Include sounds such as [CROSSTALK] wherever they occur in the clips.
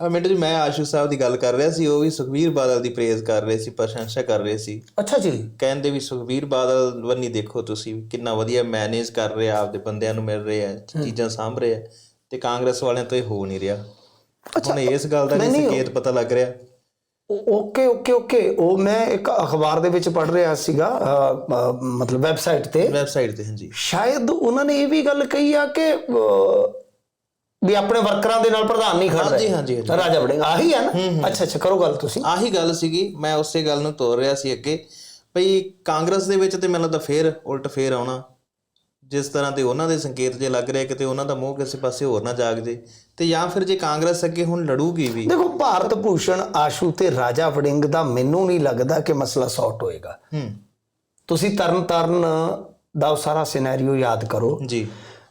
ਮਿੰਟੂ ਜੀ ਮੈਂ ਆਸ਼ੂ ਸਾਹਿਬ ਦੀ ਗੱਲ ਕਰ ਰਿਹਾ ਸੀ ਉਹ ਵੀ ਸੁਖਵੀਰ ਬਾਦਲ ਦੀ ਪ੍ਰੇਜ਼ ਕਰ ਰਹੇ ਸੀ ਪ੍ਰਸ਼ੰਸਾ ਕਰ ਰਹੇ ਸੀ। ਅੱਛਾ ਜੀ। ਕਹਿੰਦੇ ਵੀ ਸੁਖਵੀਰ ਬਾਦਲ ਵੰਨੀ ਦੇਖੋ ਤੁਸੀਂ ਕਿੰਨਾ ਵਧੀਆ ਮੈਨੇਜ ਕਰ ਰਿਹਾ ਆਪਦੇ ਬੰਦਿਆਂ ਨੂੰ ਮਿਲ ਰਿਹਾ ਚੀਜ਼ਾਂ ਸਾਂਭ ਰਿਹਾ ਤੇ ਕਾਂਗਰਸ ਵਾਲਿਆਂ ਤੋਂ ਇਹ ਹੋ ਨਹੀਂ ਰਿਹਾ। ਹੁਣ ਇਸ ਗੱਲ ਦਾ ਨਹੀਂ ਸੰਕੇਤ ਪਤਾ ਲੱਗ ਰਿਹਾ। Okay okay okay. ਉਹ ਮੈਂ ਇੱਕ ਅਖਬਾਰ ਦੇ ਵਿੱਚ ਪੜ੍ਹ ਰਿਹਾ ਸੀਗਾ ਮਤਲਬ ਵੈਬਸਾਈਟ ਤੇ। ਵੈਬਸਾਈਟ ਤੇ ਹਾਂਜੀ। ਸ਼ਾਇਦ ਉਹਨਾਂ ਨੇ ਇਹ ਵੀ ਗੱਲ ਕਹੀ ਆ ਕਿ ਵੀ ਆਪਣੇ ਵਰਕਰਾਂ ਦੇ ਨਾਲ ਪ੍ਰਧਾਨ ਨਹੀਂ ਖੜ ਹਾਂਜੀ ਹਾਂਜੀ। ਰਾਜਾ ਵੜਿੰਗ ਆਹੀ ਆ ਨਾ? ਅੱਛਾ ਅੱਛਾ ਕਰੋ ਗੱਲ ਤੁਸੀਂ। ਆਹੀ ਗੱਲ ਸੀਗੀ ਮੈਂ ਉਸੇ ਗੱਲ ਨੂੰ ਤੋਰ ਰਿਹਾ ਸੀ ਅੱਗੇ। ਭਈ ਕਾਂਗਰਸ ਦੇ ਵਿੱਚ ਤੇ ਮੈਨੂੰ ਲੱਗਦਾ ਫੇਰ ਉਲਟ ਫੇਰ ਆਉਣਾ। ਜਿਸ ਤਰ੍ਹਾਂ ਦੇ ਉਹਨਾਂ ਦੇ ਸੰਕੇਤ ਜੇ ਲੱਗ ਰਿਹਾ ਕਿਤੇ ਉਹਨਾਂ ਦਾ ਮੋਹ ਕਿਸੇ ਪਾਸੇ ਹੋਰ ਨਾ ਜਾਗ ਜੇ। ਤੇ ਜਾਂ ਫਿਰ ਜੇ ਕਾਂਗਰਸ ਅੱਗੇ ਹੁਣ ਲੜੂਗੀ ਵੀ। ਦੇਖੋ ਭਾਰਤ ਭੂਸ਼ਣ ਆਸ਼ੂ ਤੇ ਰਾਜਾ ਵੜਿੰਗ ਦਾ ਮੈਨੂੰ ਨਹੀਂ ਲੱਗਦਾ ਕਿ ਮਸਲਾ ਸੌਟ ਹੋਏਗਾ। ਹੂੰ। ਤੁਸੀਂ ਤਰਨ ਤਾਰਨ ਦਾ ਸਾਰਾ ਸਿਨੈਰੀਓ ਯਾਦ ਕਰੋ। ਜੀ।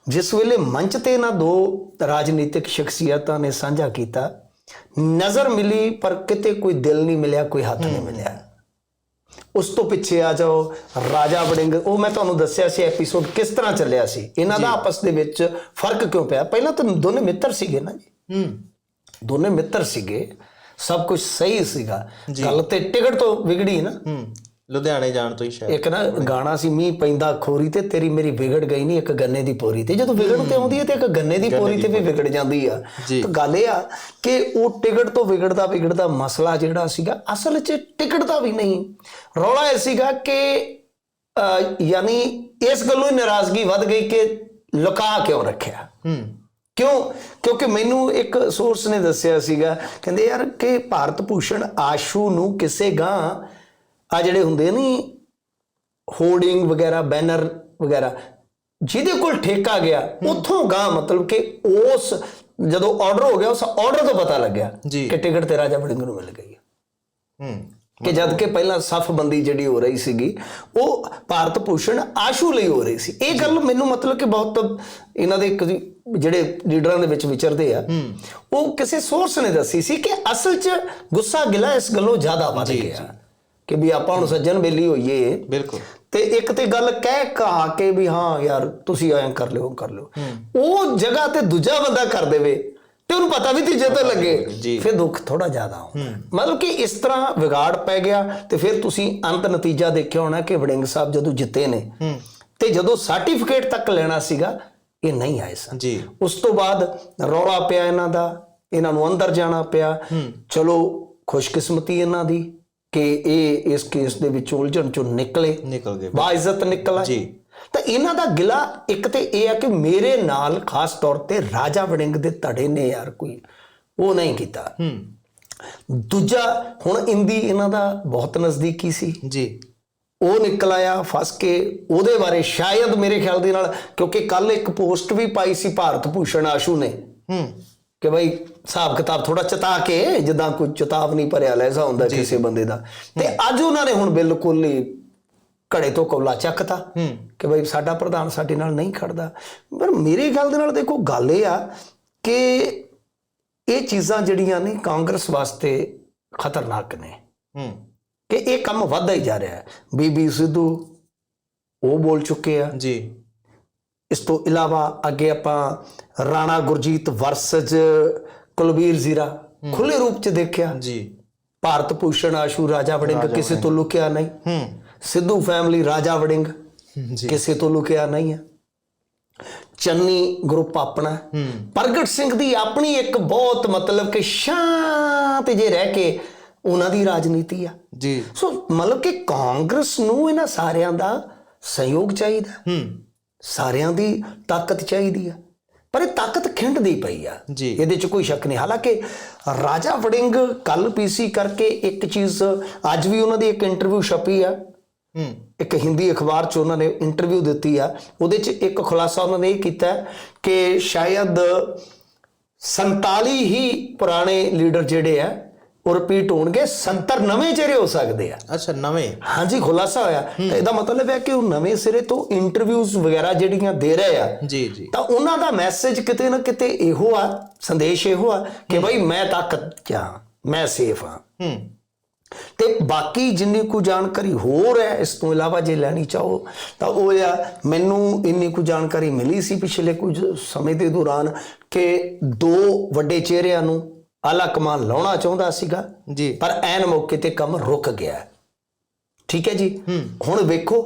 ਜਿਸ ਵੇਲੇ ਮੰਚ ਤੇ ਨਾ ਦੋ ਰਾਜਨੀਤਿਕ ਸ਼ਖਸੀਅਤਾਂ ਨੇ ਸਾਂਝਾ ਕੀਤਾ ਨਜ਼ਰ ਮਿਲੀ ਪਰ ਕਿਤੇ ਕੋਈ ਦਿਲ ਨਹੀਂ ਮਿਲਿਆ ਕੋਈ ਹੱਥ ਨਹੀਂ ਮਿਲਿਆ। ਉਸ ਤੋਂ ਪਿੱਛੇ ਆ ਜਾਓ ਰਾਜਾ ਵੜਿੰਗ। ਉਹ ਮੈਂ ਤੁਹਾਨੂੰ ਦੱਸਿਆ ਸੀ ਐਪੀਸੋਡ ਕਿਸ ਤਰ੍ਹਾਂ ਚੱਲਿਆ ਸੀ? ਇਹਨਾਂ ਦਾ ਆਪਸ ਦੇ ਵਿੱਚ ਫ਼ਰਕ ਕਿਉਂ ਪਿਆ? ਪਹਿਲਾਂ ਤਾਂ ਦੋਨੇ ਮਿੱਤਰ ਸੀਗੇ ਨਾ ਜੀ। ਹੂੰ। ਦੋਨੇ ਮਿੱਤਰ ਸੀਗੇ ਸਭ ਕੁਝ ਸਹੀ ਸੀਗਾ। ਗੱਲ ਤੇ ਟਿਕਟ ਤੋਂ ਵਿਗੜੀ ਨਾ। ਹੂੰ। ਲੁਧਿਆਣੇ ਜਾਣ ਤੋਂ ਹੀ ਸ਼ਾਇਦ ਇੱਕ ਨਾ ਗਾਣਾ ਸੀ ਮੀਂਹ ਪੈਂਦਾ ਖੋਰੀ ਤੇ ਤੇਰੀ ਮੇਰੀ ਵਿਗੜ ਗਈ ਨਹੀਂ ਇੱਕ ਗੰਨੇ ਦੀ ਪੋਰੀ ਤੇ। ਜਦੋਂ ਵਿਗੜ ਤੇ ਆਉਂਦੀ ਹੈ ਤੇ ਇੱਕ ਗੰਨੇ ਦੀ ਪੋਰੀ ਤੇ ਵੀ ਵਿਗੜ ਜਾਂਦੀ ਆ। ਤਾਂ ਗੱਲ ਇਹ ਆ ਕਿ ਉਹ ਟਿਕਟ ਤੋਂ ਵਿਗੜਦਾ ਵਿਗੜਦਾ ਮਸਲਾ ਜਿਹੜਾ ਸੀਗਾ ਅਸਲ 'ਚ ਟਿਕਟ ਦਾ ਵੀ ਨਹੀਂ। ਰੌਲਾ ਇਹ ਸੀਗਾ ਕਿ ਯਾਨੀ ਇਸ ਗੱਲੋਂ ਨਾਰਾਜ਼ਗੀ ਵੱਧ ਗਈ ਕਿ ਲੁਕਾ ਕਿਉਂ ਰੱਖਿਆ? ਹੂੰ। ਕਿਉਂ? ਕਿਉਂਕਿ ਮੈਨੂੰ ਇੱਕ ਸੋਰਸ ਨੇ ਦੱਸਿਆ ਸੀਗਾ ਕਹਿੰਦੇ ਯਾਰ ਕਿ ਭਾਰਤ ਭੂਸ਼ਣ ਆਸ਼ੂ ਨੂੰ ਕਿਸੇ ਗਾਂ ਆ ਜਿਹੜੇ ਹੁੰਦੇ ਨਹੀਂ ਹੋਰਡਿੰਗ ਵਗੈਰਾ ਬੈਨਰ ਵਗੈਰਾ ਜਿਹਦੇ ਕੋਲ ਠੇਕਾ ਗਿਆ ਉੱਥੋਂ ਗਾਂ ਮਤਲਬ ਕਿ ਉਸ ਜਦੋਂ ਆਰਡਰ ਹੋ ਗਿਆ ਉਸ ਆਰਡਰ ਤੋਂ ਪਤਾ ਲੱਗਿਆ। ਕਿ ਟਿਕਟ ਤੇ ਰਾਜਾ ਵੜਿੰਗ ਨੂੰ ਮਿਲ ਗਈ ਹੈ। ਕਿ ਜਦ ਕਿ ਪਹਿਲਾਂ ਸਫਬੰਦੀ ਜਿਹੜੀ ਹੋ ਰਹੀ ਸੀਗੀ ਉਹ ਭਾਰਤ ਭੂਸ਼ਣ ਆਸ਼ੂ ਲਈ ਹੋ ਰਹੀ ਸੀ। ਇਹ ਗੱਲ ਮੈਨੂੰ ਮਤਲਬ ਕਿ ਬਹੁਤ ਇਹਨਾਂ ਦੇ ਜਿਹੜੇ ਲੀਡਰਾਂ ਦੇ ਵਿੱਚ ਵਿਚਰਦੇ ਆ ਉਹ ਕਿਸੇ ਸੋਰਸ ਨੇ ਦੱਸੀ ਸੀ ਕਿ ਅਸਲ 'ਚ ਗੁੱਸਾ ਗਿਲਾ ਇਸ ਗੱਲੋਂ ਜ਼ਿਆਦਾ ਵੱਧ ਗਿਆ। ਕਿ ਵੀ ਆਪਾਂ ਹੁਣ ਸੱਜਣ ਬੇਲੀ ਹੋਈਏ। ਬਿਲਕੁਲ। ਤੇ ਇੱਕ ਤੇ ਗੱਲ ਕਹਿ ਕਹਾ ਕੇ ਵੀ ਹਾਂ ਯਾਰ ਤੁਸੀਂ ਐਂ ਕਰ ਲਿਓ ਕਰ ਲਿਓ। ਉਹ ਜਗ੍ਹਾ ਤੇ ਦੂਜਾ ਬੰਦਾ ਕਰ ਦੇਵੇ ਤੇ ਉਹਨੂੰ ਪਤਾ ਵੀ ਤੀਜੇ ਤੋਂ ਲੱਗੇ। ਫਿਰ ਦੁੱਖ ਥੋੜਾ ਜ਼ਿਆਦਾ ਹੁੰਦਾ। ਮਤਲਬ ਕਿ ਇਸ ਤਰ੍ਹਾਂ ਵਿਗਾੜ ਪੈ ਗਿਆ ਤੇ ਫਿਰ ਤੁਸੀਂ ਅੰਤ ਨਤੀਜਾ ਦੇਖਿਆ ਹੋਣਾ ਕਿ ਵੜਿੰਗ ਸਾਹਿਬ ਜਦੋਂ ਜਿੱਤੇ ਨੇ ਤੇ ਜਦੋਂ ਸਰਟੀਫਿਕੇਟ ਤੱਕ ਲੈਣਾ ਸੀਗਾ ਇਹ ਨਹੀਂ ਆਏ ਸਨ। ਜੀ। ਉਸ ਤੋਂ ਬਾਅਦ ਰੌਲਾ ਪਿਆ ਇਹਨਾਂ ਦਾ ਇਹਨਾਂ ਨੂੰ ਅੰਦਰ ਜਾਣਾ ਪਿਆ। ਚਲੋ ਖੁਸ਼ਕਿਸਮਤੀ ਇਹਨਾਂ ਦੀ। ਕਿ ਇਹ ਇਸ ਕੇਸ ਦੇ ਵਿੱਚ ਉਲਝਣ ਚੋਂ ਨਿਕਲੇ ਨਿਕਲ ਗਏ। ਬਾਇਜ਼ਤ ਨਿਕਲਾ। ਜੀ। ਤਾਂ ਇਹਨਾਂ ਦਾ ਗਿਲਾ ਇੱਕ ਤੇ ਇਹ ਆ ਕਿ ਮੇਰੇ ਨਾਲ ਖਾਸ ਤੌਰ ਤੇ ਰਾਜਾ ਵੜਿੰਗ ਦੇ ਧੜੇ ਨੇ ਯਾਰ ਕੋਈ। ਉਹ ਨਹੀਂ ਕੀਤਾ। ਹੂੰ। ਦੂਜਾ ਹੁਣ ਇੰਦੀ ਇਹਨਾਂ ਦਾ ਬਹੁਤ ਨਜ਼ਦੀਕੀ ਸੀ। ਜੀ। ਉਹ ਨਿਕਲ ਆਇਆ ਫਸ ਕੇ ਉਹਦੇ ਬਾਰੇ ਸ਼ਾਇਦ ਮੇਰੇ ਖਿਆਲ ਦੇ ਨਾਲ ਕਿਉਂਕਿ ਕੱਲ ਇੱਕ ਪੋਸਟ ਵੀ ਪਾਈ ਸੀ ਭਾਰਤ ਭੂਸ਼ਣ ਆਸ਼ੂ ਨੇ। ਹੂੰ। ਕਿ ਭਾਈ ਹਿਸਾਬ ਕਿਤਾਬ ਥੋੜਾ ਚਤਾ ਕੇ ਜਿੱਦਾਂ ਕੋਈ ਚੇਤਾਵਨੀ ਭਰਿਆ ਲੈਸਾ ਹੁੰਦਾ ਕਿਸੇ ਬੰਦੇ ਦਾ। ਤੇ ਅੱਜ ਉਹਨਾਂ ਨੇ ਹੁਣ ਬਿਲਕੁਲ ਹੀ ਘੜੇ ਤੋਂ ਕੌਲਾ ਚੱਕਤਾ ਕਿ ਭਾਈ ਸਾਡਾ ਪ੍ਰਧਾਨ ਸਾਡੇ ਨਾਲ ਨਹੀਂ ਖੜਦਾ। ਪਰ ਮੇਰੇ ਖਿਆਲ ਦੇ ਨਾਲ ਦੇਖੋ ਗੱਲ ਇਹ ਆ ਕਿ ਇਹ ਚੀਜ਼ਾਂ ਜਿਹੜੀਆਂ ਨੇ ਕਾਂਗਰਸ ਵਾਸਤੇ ਖਤਰਨਾਕ ਨੇ। ਕਿ ਇਹ ਕੰਮ ਵੱਧਦਾ ਹੀ ਜਾ ਰਿਹਾ ਹੈ। ਬੀਬੀ ਸਿੱਧੂ ਉਹ ਬੋਲ ਚੁੱਕੇ ਆ। ਜੀ। ਇਸ ਤੋਂ ਇਲਾਵਾ ਅੱਗੇ ਆਪਾਂ ਰਾਣਾ ਗੁਰਜੀਤ ਵਰਸਜ ਕੁਲਬੀਰ ਜ਼ੀਰਾ ਖੁੱਲੇ ਰੂਪ ਚ ਦੇਖਿਆ। ਜੀ। ਭਾਰਤ ਭੂਸ਼ਣ ਆਸ਼ੂ ਰਾਜਾ ਵੜਿੰਗ ਕਿਸੇ ਤੋਂ ਲੁਕਿਆ ਨਹੀਂ। ਹੂੰ। ਸਿੱਧੂ ਫੈਮਿਲੀ ਰਾਜਾ ਵੜਿੰਗ ਜੀ। ਕਿਸੇ ਤੋਂ ਲੁਕਿਆ ਨਹੀਂ ਹੈ। ਚੰਨੀ ਗਰੁੱਪ ਆਪਣਾ। ਹੂੰ। ਪ੍ਰਗਟ ਸਿੰਘ ਦੀ ਆਪਣੀ ਇੱਕ ਬਹੁਤ ਮਤਲਬ ਕਿ ਸ਼ਾਂਤ ਜੇ ਰਹਿ ਕੇ ਉਹਨਾਂ ਦੀ ਰਾਜਨੀਤੀ ਆ। ਜੀ। ਸੋ ਮਤਲਬ ਕਿ ਕਾਂਗਰਸ ਨੂੰ ਇਹਨਾਂ ਸਾਰਿਆਂ ਦਾ ਸਹਿਯੋਗ ਚਾਹੀਦਾ। ਹੂੰ। ਸਾਰਿਆਂ ਦੀ ਤਾਕਤ ਚਾਹੀਦੀ ਆ। ਪਰ ਇਹ ਤਾਕਤ ਖਿੰਡਦੀ ਪਈ ਆ। ਜੀ। ਇਹਦੇ 'ਚ ਕੋਈ ਸ਼ੱਕ ਨਹੀਂ। ਹਾਲਾਂਕਿ ਰਾਜਾ ਵੜਿੰਗ ਕੱਲ ਪੀਸੀ ਕਰਕੇ ਇੱਕ ਚੀਜ਼ ਅੱਜ ਵੀ ਉਹਨਾਂ ਦੀ ਇੱਕ ਇੰਟਰਵਿਊ ਛਪੀ ਆ। ਹੂੰ। ਇੱਕ ਹਿੰਦੀ ਅਖਬਾਰ 'ਚ ਉਹਨਾਂ ਨੇ ਇੰਟਰਵਿਊ ਦਿੱਤੀ ਆ। ਉਹਦੇ 'ਚ ਇੱਕ ਖੁਲਾਸਾ ਉਹਨਾਂ ਨੇ ਇਹ ਕੀਤਾ ਕਿ ਸ਼ਾਇਦ 47 ਹੀ ਪੁਰਾਣੇ ਲੀਡਰ ਜਿਹੜੇ ਆ ਉਹ ਰਿਪੀਟ ਹੋਣਗੇ 70 ਨਵੇਂ ਚਿਹਰੇ ਹੋ ਸਕਦੇ ਆ। ਅੱਛਾ ਨਵੇਂ। ਹਾਂਜੀ ਖੁਲਾਸਾ ਹੋਇਆ। ਤਾਂ ਇਹਦਾ ਮਤਲਬ ਹੈ ਕਿ ਉਹ ਨਵੇਂ ਸਿਰੇ ਤੋਂ ਇੰਟਰਵਿਊਜ਼ ਵਗੈਰਾ ਜਿਹੜੀਆਂ ਦੇ ਰਹੇ ਆ ਜੀ ਜੀ। ਤਾਂ ਉਹਨਾਂ ਦਾ ਮੈਸੇਜ ਕਿਤੇ ਨਾ ਕਿਤੇ ਇਹੋ ਆ ਸੰਦੇਸ਼ ਇਹੋ ਆ ਕਿ ਭਾਈ ਮੈਂ ਤਾਕਤ ਚ ਹਾਂ ਮੈਂ ਸੇਫ ਹਾਂ ਹੂੰ। ਤੇ ਬਾਕੀ ਜਿੰਨੀ ਕੁ ਜਾਣਕਾਰੀ ਹੋਰ ਹੈ ਇਸ ਤੋਂ ਇਲਾਵਾ ਜੇ ਲੈਣੀ ਚਾਹੋ ਤਾਂ ਉਹ ਆ ਮੈਨੂੰ ਇੰਨੀ ਕੁ ਜਾਣਕਾਰੀ ਮਿਲੀ ਸੀ ਪਿਛਲੇ ਕੁਝ ਸਮੇਂ ਦੇ ਦੌਰਾਨ ਕਿ ਦੋ ਵੱਡੇ ਚਿਹਰਿਆਂ ਨੂੰ ਆਲਾ ਕਮਾਨ ਲਾਉਣਾ ਚਾਹੁੰਦਾ ਸੀਗਾ ਜੀ। ਪਰ ਐਨ ਮੌਕੇ ਤੇ ਕੰਮ ਰੁਕ ਗਿਆ। ਠੀਕ ਹੈ ਜੀ? ਹੁਣ ਵੇਖੋ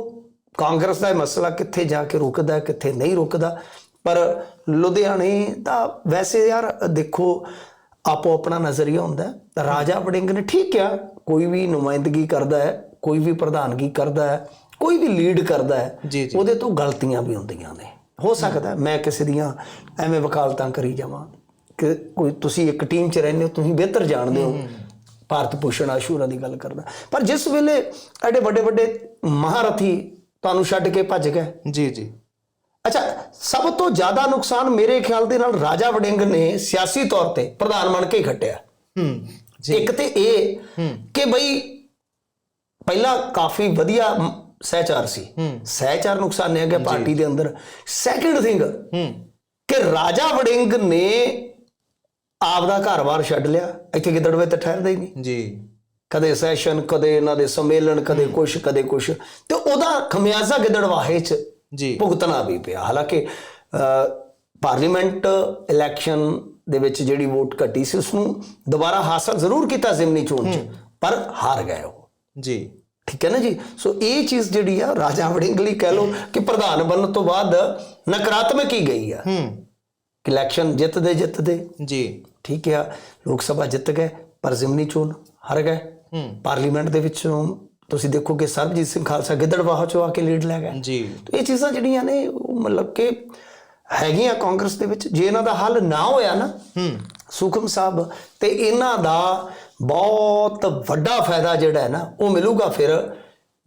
ਕਾਂਗਰਸ ਦਾ ਮਸਲਾ ਕਿੱਥੇ ਜਾ ਕੇ ਰੁਕਦਾ ਕਿੱਥੇ ਨਹੀਂ ਰੁਕਦਾ। ਪਰ ਲੁਧਿਆਣੇ ਦਾ ਵੈਸੇ ਯਾਰ ਦੇਖੋ ਆਪੋ ਆਪਣਾ ਨਜ਼ਰੀਆ ਹੁੰਦਾ। ਤਾਂ ਰਾਜਾ ਵੜਿੰਗ ਨੇ ਠੀਕ ਆ ਕੋਈ ਵੀ ਨੁਮਾਇੰਦਗੀ ਕਰਦਾ ਹੈ ਕੋਈ ਵੀ ਪ੍ਰਧਾਨਗੀ ਕਰਦਾ ਹੈ ਕੋਈ ਵੀ ਲੀਡ ਕਰਦਾ ਹੈ। ਉਹਦੇ ਤੋਂ ਗਲਤੀਆਂ ਵੀ ਹੁੰਦੀਆਂ ਨੇ। ਹੋ ਸਕਦਾ ਮੈਂ ਕਿਸੇ ਦੀਆਂ ਐਵੇਂ ਵਕਾਲਤਾਂ ਕਰੀ ਜਾਵਾਂ। ਕੋਈ ਤੁਸੀਂ ਇੱਕ ਟੀਮ 'ਚ ਰਹਿੰਦੇ ਹੋ ਤੁਸੀਂ ਬਿਹਤਰ ਜਾਣਦੇ ਹੋ ਭਾਰਤ ਭੂਸ਼ਣ ਆਸ਼ੂਰਾ ਦੀ ਗੱਲ ਕਰਦਾ। ਪਰ ਜਿਸ ਵੇਲੇ ਐਡੇ ਵੱਡੇ ਵੱਡੇ ਮਹਾਰਥੀ ਤੁਹਾਨੂੰ ਛੱਡ ਕੇ ਭੱਜ ਗਏ। ਜੀ ਜੀ। ਅੱਛਾ ਸਭ ਤੋਂ ਜ਼ਿਆਦਾ ਨੁਕਸਾਨ ਮੇਰੇ ਖਿਆਲ ਦੇ ਨਾਲ ਰਾਜਾ ਵੜਿੰਗ ਨੇ ਸਿਆਸੀ ਤੌਰ ਤੇ ਪ੍ਰਧਾਨ ਬਣ ਕੇ ਹੀ ਖੱਟਿਆ। ਹੂੰ ਇੱਕ ਤੇ ਇਹ ਕਿ ਬਈ ਪਹਿਲਾਂ ਕਾਫੀ ਵਧੀਆ ਸਹਿਚਾਰ ਸੀ। ਸਹਿਚਾਰ ਨੁਕਸਾਨਿਆ ਗਿਆ ਪਾਰਟੀ ਦੇ ਅੰਦਰ। ਸੈਕੰਡ ਥਿੰਗ ਹੂੰ। ਕਿ ਰਾਜਾ ਵੜਿੰਗ ਨੇ ਆਪਦਾ ਘਰ-ਬਾਰ ਛੱਡ ਲਿਆ। ਇੱਥੇ ਗਿੱਦੜਵੇ ਤੇ ਠਹਿਰਦਾ ਹੀ ਨਹੀਂ। ਜੀ। ਕਦੇ ਸੈਸ਼ਨ ਕਦੇ ਇਹਨਾਂ ਦੇ ਸੰਮੇਲਨ ਕਦੇ ਕੁਛ ਕਦੇ ਕੁਛ। ਤੇ ਉਹਦਾ ਖਮਿਆਜ਼ਾ ਗਿੱਦੜਵਾਹੇ 'ਚ ਜੀ। ਭੁਗਤਣਾ ਵੀ ਪਿਆ। ਹਾਲਾਂਕਿ ਪਾਰਲੀਮੈਂਟ ਇਲੈਕਸ਼ਨ ਦੇ ਵਿੱਚ ਜਿਹੜੀ ਵੋਟ ਘਟੀ ਸੀ ਉਸ ਨੂੰ ਦੁਬਾਰਾ ਹਾਸਲ ਜ਼ਰੂਰ ਕੀਤਾ ਜ਼ਿਮਨੀ ਚੋਣ 'ਚ ਪਰ ਹਾਰ ਗਏ ਉਹ। ਜੀ। ਠੀਕ ਹੈ ਨਾ ਜੀ? ਸੋ ਇਹ ਚੀਜ਼ ਜਿਹੜੀ ਆ ਰਾਜਾ ਵੜਿੰਗ ਲਈ ਕਹਿ ਲਓ ਕਿ ਪ੍ਰਧਾਨ ਬਣਨ ਤੋਂ ਬਾਅਦ ਨਕਾਰਾਤਮਕ ਹੀ ਗਈ ਆ। ਹੂੰ। ਇਲੈਕਸ਼ਨ ਜਿੱਤਦੇ ਜਿੱਤਦੇ ਜੀ। ਠੀਕ ਆ ਲੋਕ ਸਭਾ ਜਿੱਤ ਗਏ ਪਰ ਜ਼ਿਮਨੀ ਚੋਣ ਹਾਰ ਗਏ। ਪਾਰਲੀਮੈਂਟ ਦੇ ਵਿੱਚੋਂ ਤੁਸੀਂ ਦੇਖੋ ਕਿ ਸਰਬਜੀਤ ਸਿੰਘ ਖਾਲਸਾ ਗਿੱਦੜਵਾਹ ਚੋਂ ਆ ਕੇ ਲੀਡ ਲੈ ਗਏ ਜੀ। ਤੇ ਇਹ ਚੀਜ਼ਾਂ ਜਿਹੜੀਆਂ ਨੇ ਉਹ ਮਤਲਬ ਕਿ ਹੈਗੀਆਂ ਕਾਂਗਰਸ ਦੇ ਵਿੱਚ ਜੇ ਇਹਨਾਂ ਦਾ ਹੱਲ ਨਾ ਹੋਇਆ ਨਾ ਹੂੰ। ਸੁਖਮ ਸਾਹਿਬ ਤੇ ਇਹਨਾਂ ਦਾ ਬਹੁਤ ਵੱਡਾ ਫਾਇਦਾ ਜਿਹੜਾ ਹੈ ਨਾ ਉਹ ਮਿਲੂਗਾ ਫਿਰ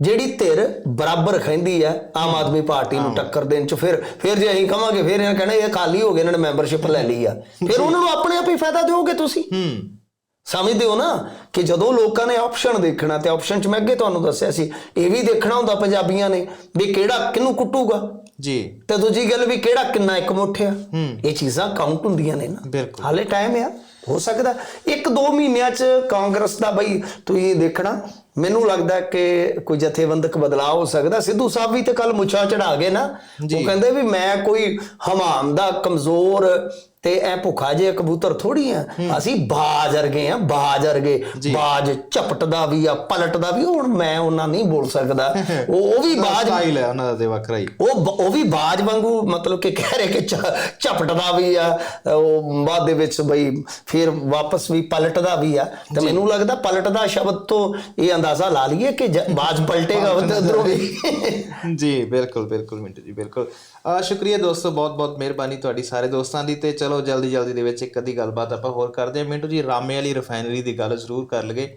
ਜਿਹੜੀ ਧਿਰ ਬਰਾਬਰ ਖੈਂਦੀ ਹੈ ਆਮ ਆਦਮੀ ਪਾਰਟੀ ਨੂੰ ਟੱਕਰ ਦੇਣ ਚ ਫਿਰ ਫਿਰ ਜੇ ਅਸੀਂ ਕਵਾਂਗੇ ਫਿਰ ਇਹਨਾਂ ਕਹਿਣਾ ਇਹ ਖਾਲੀ ਹੋ ਗਏ ਇਹਨਾਂ ਨੇ ਮੈਂਬਰਸ਼ਿਪ ਲੈ ਲਈ ਆ। ਫਿਰ ਉਹਨਾਂ ਨੂੰ ਆਪਣੇ ਆਪ ਹੀ ਫਾਇਦਾ ਦਿਓਗੇ ਤੁਸੀਂ? ਹੂੰ। ਸਮਝਦੇ ਹੋ ਨਾ ਕਿ ਜਦੋਂ ਲੋਕਾਂ ਨੇ ਆਪਸ਼ਨ ਦੇਖਣਾ ਤੇ ਆਪਸ਼ਨ ਚ ਮੈਂ ਅੱਗੇ ਤੁਹਾਨੂੰ ਦੱਸਿਆ ਸੀ ਇਹ ਵੀ ਦੇਖਣਾ ਹੁੰਦਾ ਪੰਜਾਬੀਆਂ ਨੇ ਵੀ ਕਿਹੜਾ ਕਿਹਨੂੰ ਕੁੱਟੂਗਾ। ਜੀ। ਤੇ ਦੂਜੀ ਗੱਲ ਵੀ ਕਿਹੜਾ ਕਿੰਨਾ ਇੱਕ ਮੁੱਠ ਆ ਇਹ ਚੀਜ਼ਾਂ ਕਾਊਂਟ ਹੁੰਦੀਆਂ ਨੇ ਨਾ। ਹਾਲੇ ਟਾਈਮ ਆ ਹੋ ਸਕਦਾ ਇੱਕ ਦੋ ਮਹੀਨਿਆਂ ਚ ਕਾਂਗਰਸ ਦਾ ਬਈ ਤੁਸੀਂ ਦੇਖਣਾ ਮੈਨੂੰ ਲੱਗਦਾ ਕਿ ਕੋਈ ਜਥੇਬੰਦਕ ਬਦਲਾਅ ਹੋ ਸਕਦਾ। ਸਿੱਧੂ ਸਾਹਿਬ ਵੀ ਤੇ ਕੱਲ ਮੁੱਛਾਂ ਚੜਾ ਗਏ ਨਾ। ਉਹ ਕਹਿੰਦੇ ਵੀ ਮੈਂ ਕੋਈ ਹਮਾਮ ਦਾ ਕਮਜ਼ੋਰ ਤੇ ਐ ਭੁੱਖਾ ਜੇ ਕਬੂਤਰ ਥੋੜੀ ਆ। ਅਸੀਂ ਬਾਜ ਵਰਗੇ ਆ ਬਾਜ ਵਰਗੇ। ਬਾਜ ਝਪਟਦਾ ਵੀ ਆ ਪਲਟਦਾ ਵੀ ਹੁਣ ਮੈਂ ਉਹਨਾਂ ਨਹੀਂ ਬੋਲ ਸਕਦਾ। [LAUGHS] ਉਹ ਉਹ ਵੀ ਬਾਜ ਸਟਾਈਲ ਹੈ ਉਹਨਾਂ ਦਾ ਤੇ ਵੱਖਰਾ ਹੀ। ਉਹ ਉਹ ਵੀ ਬਾਜ ਵਾਂਗੂ ਮਤਲਬ ਕਿ ਕਹਿ ਰਹੇ ਕਿ ਝਪਟਦਾ ਵੀ ਆ। ਉਹ ਬਾਅਦ ਦੇ ਵਿੱਚ ਬਈ ਫਿਰ ਵਾਪਸ ਵੀ ਪਲਟਦਾ ਵੀ ਆ। ਤੇ ਮੈਨੂੰ ਲੱਗਦਾ ਪਲਟਦਾ ਸ਼ਬਦ ਤੋਂ ਇਹ ਅੰਦਾਜ਼ਾ ਲਾ ਲਈਏ ਕਿ ਜ- ਬਾਜ ਪਲਟੇਗਾ ਉਧਰੋਂ ਵੀ ਜੀ ਬਿਲਕੁਲ ਬਿਲਕੁਲ ਮਿੰਟੂ ਜੀ ਬਿਲਕੁਲ ਆ ਸ਼ੁਕਰੀਆ ਦੋਸਤੋ ਬਹੁਤ ਬਹੁਤ ਮਿਹਰਬਾਨੀ ਤੁਹਾਡੀ ਸਾਰੇ ਦੋਸਤਾਂ ਦੀ ਤੇ ਚਲੋ ਜਲਦੀ ਜਲਦੀ ਦੇ ਵਿੱਚ ਇੱਕ ਅੱਧੀ ਗੱਲਬਾਤ ਆਪਾਂ ਹੋਰ ਕਰਦੇ ਹਾਂ ਮਿੰਟੂ ਜੀ ਰਾਮੇ ਵਾਲੀ ਰਿਫਾਈਨਰੀ ਦੀ ਗੱਲ ਜ਼ਰੂਰ ਕਰ ਲਗੇ